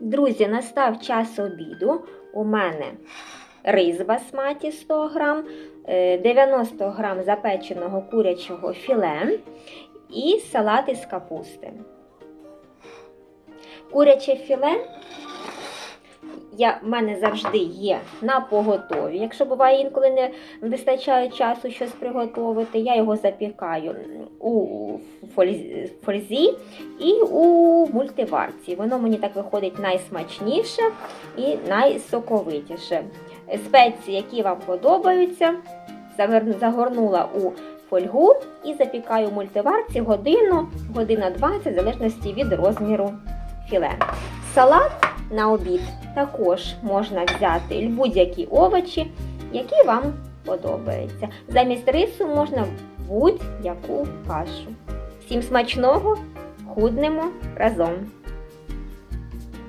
Друзі, настав час обіду. У мене рис басматі 100 грам, е, 90 грам запеченого курячого філе і салат із капусти. Куряче філе я, в мене завжди є на поготові. Якщо буває інколи не вистачає часу щось приготувати, я його запікаю у фользі, і у мультиварці. Воно мені так виходить найсмачніше і найсоковитіше. Спеції, які вам подобаються, загорнула у фольгу і запікаю в мультиварці годину, година 20, в залежності від розміру філе. Салат на обід також можна взяти будь-які овочі, які вам подобаються. Замість рису можна будь-яку кашу. Всім смачного, худнемо разом!